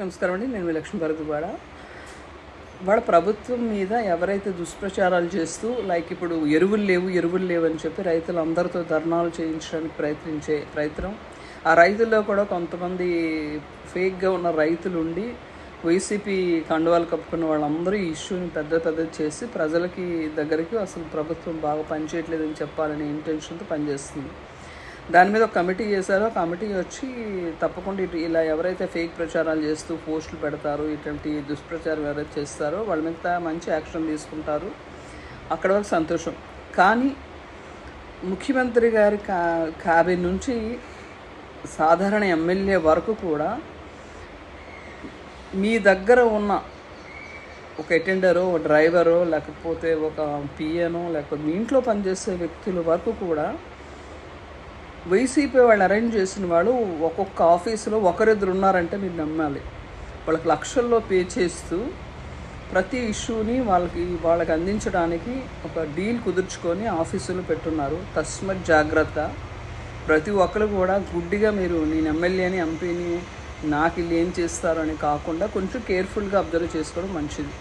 నమస్కారం అండి. నేను మీ లక్ష్మీ భరద్వాడ వాళ్ళ ప్రభుత్వం మీద ఎవరైతే దుష్ప్రచారాలు చేస్తూ లైక్ ఇప్పుడు ఎరువులు లేవు ఎరువులు లేవు అని చెప్పి రైతులు అందరితో ధర్నాలు చేయించడానికి ప్రయత్నించే ప్రయత్నం. ఆ రైతుల్లో కూడా కొంతమంది ఫేక్గా ఉన్న రైతులు ఉండి వైసీపీ కండువాలు కప్పుకున్న వాళ్ళందరూ ఈ ఇష్యూని పెద్ద పెద్దది చేసి ప్రజలకి దగ్గరికి అసలు ప్రభుత్వం బాగా పనిచేయట్లేదని చెప్పాలనే ఇంటెన్షన్తో పనిచేస్తుంది. దాని మీద ఒక కమిటీ చేశారో. ఆ కమిటీ వచ్చి తప్పకుండా ఇటు ఇలా ఎవరైతే ఫేక్ ప్రచారాలు చేస్తూ పోస్టులు పెడతారు ఇటువంటి దుష్ప్రచారం ఎవరైతే చేస్తారో వాళ్ళ మీద మంచి యాక్షన్ తీసుకుంటారు. అక్కడ వరకు సంతోషం. కానీ ముఖ్యమంత్రి గారి కా క్యాబిన్ నుంచి సాధారణ ఎమ్మెల్యే వరకు కూడా మీ దగ్గర ఉన్న ఒక అటెండరో ఒక డ్రైవరో లేకపోతే ఒక పిఏనో లేకపోతే మీ ఇంట్లో పనిచేసే వ్యక్తుల వరకు కూడా వైసీపీ వాళ్ళు అరేంజ్ చేసిన వాళ్ళు ఒక్కొక్క ఆఫీసులో ఒకరిద్దరు ఉన్నారంటే మీరు నమ్మాలి. వాళ్ళకి లక్షల్లో పే చేస్తూ ప్రతి ఇష్యూని వాళ్ళకి వాళ్ళకి అందించడానికి ఒక డీల్ కుదుర్చుకొని ఆఫీసులో పెట్టున్నారు. తస్మత్ జాగ్రత్త. ప్రతి ఒక్కరు కూడా గుడ్డిగా మీరు నేను ఎమ్మెల్యేని ఎంపీని నాకు వీళ్ళు ఏం చేస్తారు అని కాకుండా కొంచెం కేర్ఫుల్గా అబ్జర్వ్ చేసుకోవడం మంచిది.